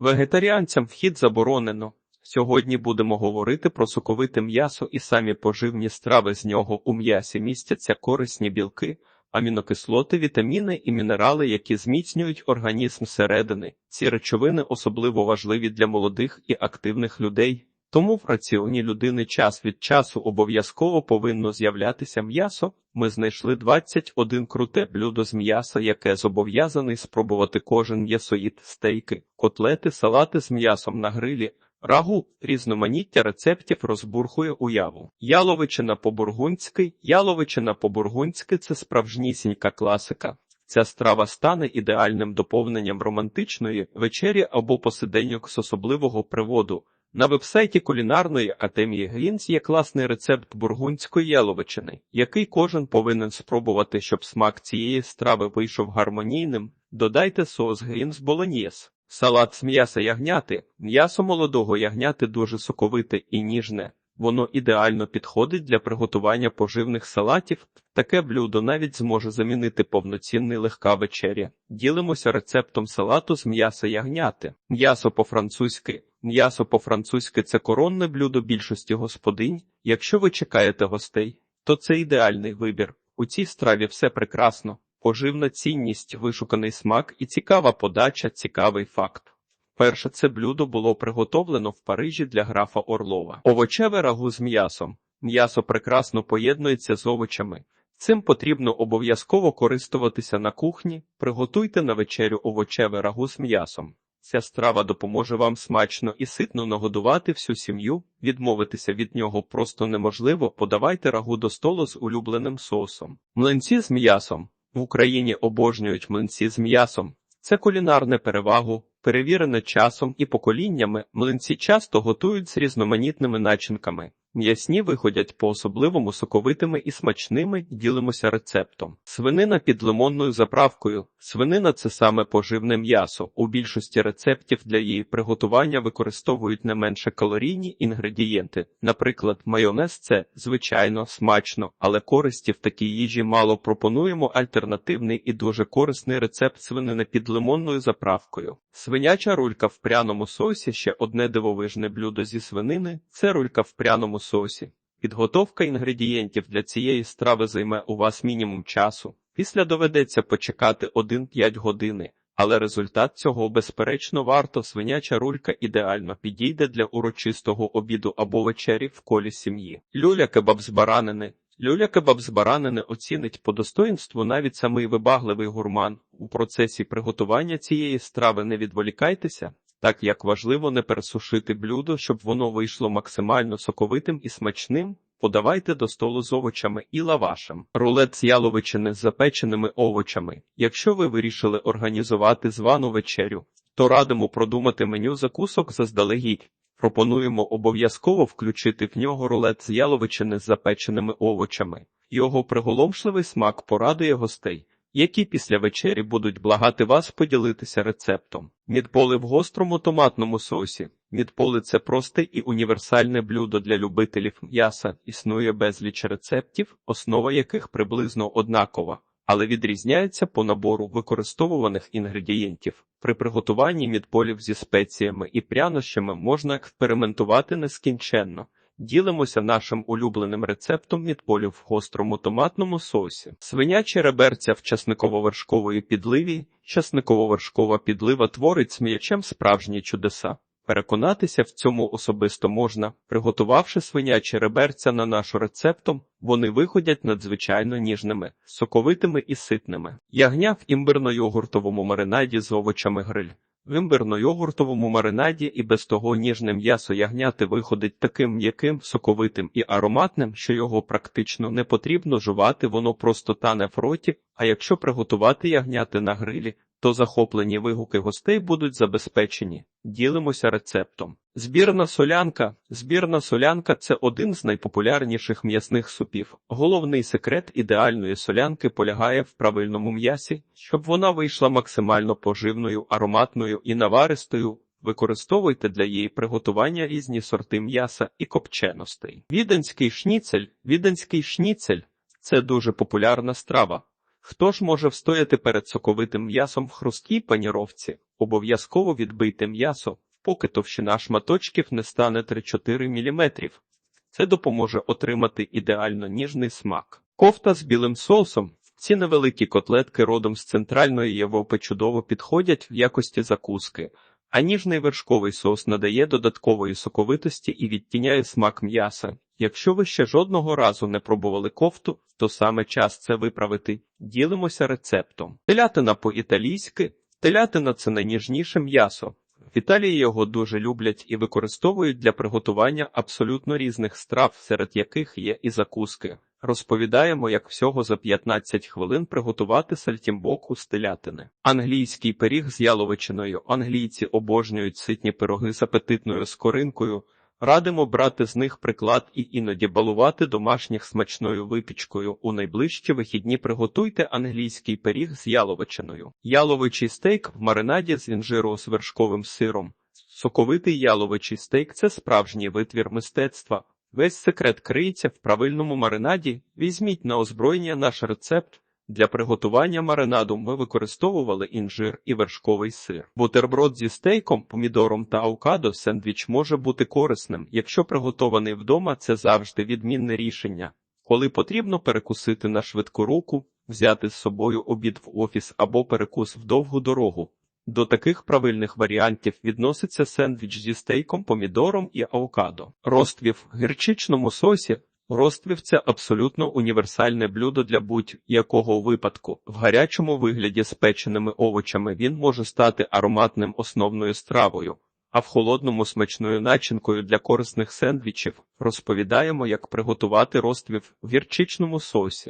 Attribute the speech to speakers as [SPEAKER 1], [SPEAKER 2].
[SPEAKER 1] Вегетаріанцям вхід заборонено. Сьогодні будемо говорити про соковите м'ясо і самі поживні страви з нього у м'ясі містяться корисні білки, амінокислоти, вітаміни і мінерали, які зміцнюють організм зсередини. Ці речовини особливо важливі для молодих і активних людей. Тому в раціоні людини час від часу обов'язково повинно з'являтися м'ясо. Ми знайшли 21 круте блюдо з м'яса, яке зобов'язаний спробувати кожен м'ясоїд, стейки, котлети, салати з м'ясом на грилі. Рагу різноманіття рецептів розбурхує уяву. Яловичина по-бургундськи, яловичина по-бургундськи – це справжнісінька класика. Ця страва стане ідеальним доповненням романтичної вечері або посиденьок з особливого приводу. На вебсайті кулінарної академії Грінс є класний рецепт бургундської яловичини, який кожен повинен спробувати, щоб смак цієї страви вийшов гармонійним. Додайте соус Грінс Болоньєс. Салат з м'яса ягняти. М'ясо молодого ягняти дуже соковите і ніжне. Воно ідеально підходить для приготування поживних салатів. Таке блюдо навіть зможе замінити повноцінний легка вечеря. Ділимося рецептом салату з м'яса ягняти. М'ясо по-французьки. М'ясо по-французьки це коронне блюдо більшості господинь. Якщо ви чекаєте гостей, то це ідеальний вибір. У цій страві все прекрасно. Поживна цінність, вишуканий смак і цікава подача, цікавий факт. Перше це блюдо було приготовлено в Парижі для графа Орлова. Овочеве рагу з м'ясом. М'ясо прекрасно поєднується з овочами. Цим потрібно обов'язково користуватися на кухні. Приготуйте на вечерю овочеве рагу з м'ясом. Ця страва допоможе вам смачно і ситно нагодувати всю сім'ю. Відмовитися від нього просто неможливо. Подавайте рагу до столу з улюбленим соусом. Млинці з м'ясом. В Україні обожнюють млинці з м'ясом. Це кулінарне перевагу, перевірене часом і поколіннями. Млинці часто готують з різноманітними начинками. М'ясні виходять по особливому соковитими і смачними, ділимося рецептом. Свинина під лимонною заправкою. Свинина це саме поживне м'ясо. У більшості рецептів для її приготування використовують не менше калорійні інгредієнти. Наприклад, майонез це звичайно смачно, але користі в такій їжі мало пропонуємо альтернативний і дуже корисний рецепт свинини під лимонною заправкою. Свиняча рулька в пряному соусі ще одне дивовижне блюдо зі свинини це рулька в пряному соусі. Підготовка інгредієнтів для цієї страви займе у вас мінімум часу. Після доведеться почекати 1-5 години, але результат цього безперечно варто свиняча рулька ідеально підійде для урочистого обіду або вечері в колі сім'ї. Люля кебаб з баранини. Люля кебаб з баранини оцінить по достоїнству навіть самий вибагливий гурман. У процесі приготування цієї страви не відволікайтеся, так як важливо не пересушити блюдо, щоб воно вийшло максимально соковитим і смачним. Подавайте до столу з овочами і лавашем. Рулет з яловичини з запеченими овочами. Якщо ви вирішили організувати звану вечерю, то радимо продумати меню закусок заздалегідь. Пропонуємо обов'язково включити в нього рулет з яловичини з запеченими овочами. Його приголомшливий смак порадує гостей, які після вечері будуть благати вас поділитися рецептом. Мідполи в гострому томатному соусі. Мідполи – це просте і універсальне блюдо для любителів м'яса. Існує безліч рецептів, основа яких приблизно однакова, але відрізняється по набору використовуваних інгредієнтів. При приготуванні мідполів зі спеціями і прянощами можна експериментувати нескінченно. Ділимося нашим улюбленим рецептом мідполів в гострому томатному соусі. Свинячі реберця в часниково-вершкової підливі. Часниково-вершкова підлива творить з м'ячем справжні чудеса. Переконатися в цьому особисто можна, приготувавши свинячі реберця на нашу рецептом, вони виходять надзвичайно ніжними, соковитими і ситними. Ягня в імбирно-йогуртовому маринаді з овочами гриль. В імбирно-йогуртовому маринаді і без того ніжне м'ясо ягняти виходить таким м'яким, соковитим і ароматним, що його практично не потрібно жувати, воно просто тане в роті, а якщо приготувати ягняти на грилі, то захоплені вигуки гостей будуть забезпечені. Ділимося рецептом. Збірна солянка. Збірна солянка це один з найпопулярніших м'ясних супів. Головний секрет ідеальної солянки полягає в правильному м'ясі, щоб вона вийшла максимально поживною, ароматною і наваристою. Використовуйте для її приготування різні сорти м'яса і копченостей. Віденський шніцель. Віденський шніцель це дуже популярна страва. Хто ж може встояти перед соковитим м'ясом в хрусткій паніровці? Обов'язково відбийте м'ясо, поки товщина шматочків не стане 3-4 мм. Це допоможе отримати ідеально ніжний смак. Кофта з білим соусом. Ці невеликі котлетки родом з центральної Європи чудово підходять в якості закуски, а ніжний вершковий соус надає додаткової соковитості і відтіняє смак м'яса. Якщо ви ще жодного разу не пробували кофту, то саме час це виправити. Ділимося рецептом. Телятина по-італійськи. Телятина це найніжніше м'ясо. В Італії його дуже люблять і використовують для приготування абсолютно різних страв, серед яких є і закуски. Розповідаємо, як всього за 15 хвилин приготувати сальтімбоку з телятини. Англійський пиріг з яловичиною. Англійці обожнюють ситні пироги з апетитною скоринкою. Радимо брати з них приклад і іноді балувати домашніх смачною випічкою. У найближчі вихідні приготуйте англійський пиріг з яловичиною. Яловичий стейк в маринаді з інжиру з вершковим сиром. Соковитий яловичий стейк це справжній витвір мистецтва. Весь секрет криється в правильному маринаді. Візьміть на озброєння наш рецепт. Для приготування маринаду ми використовували інжир і вершковий сир. Бутерброд зі стейком, помідором та авокадо сендвіч може бути корисним. Якщо приготований вдома, це завжди відмінне рішення. Коли потрібно перекусити на швидку руку, взяти з собою обід в офіс або перекус в довгу дорогу. До таких правильних варіантів відноситься сендвіч зі стейком, помідором і авокадо. Роствів в гірчичному сосі. Роствів це абсолютно універсальне блюдо для будь-якого випадку. В гарячому вигляді з печеними овочами він може стати ароматним основною стравою, а в холодному смачною начинкою для корисних сендвічів розповідаємо, як приготувати роствів в гірчичному сосі.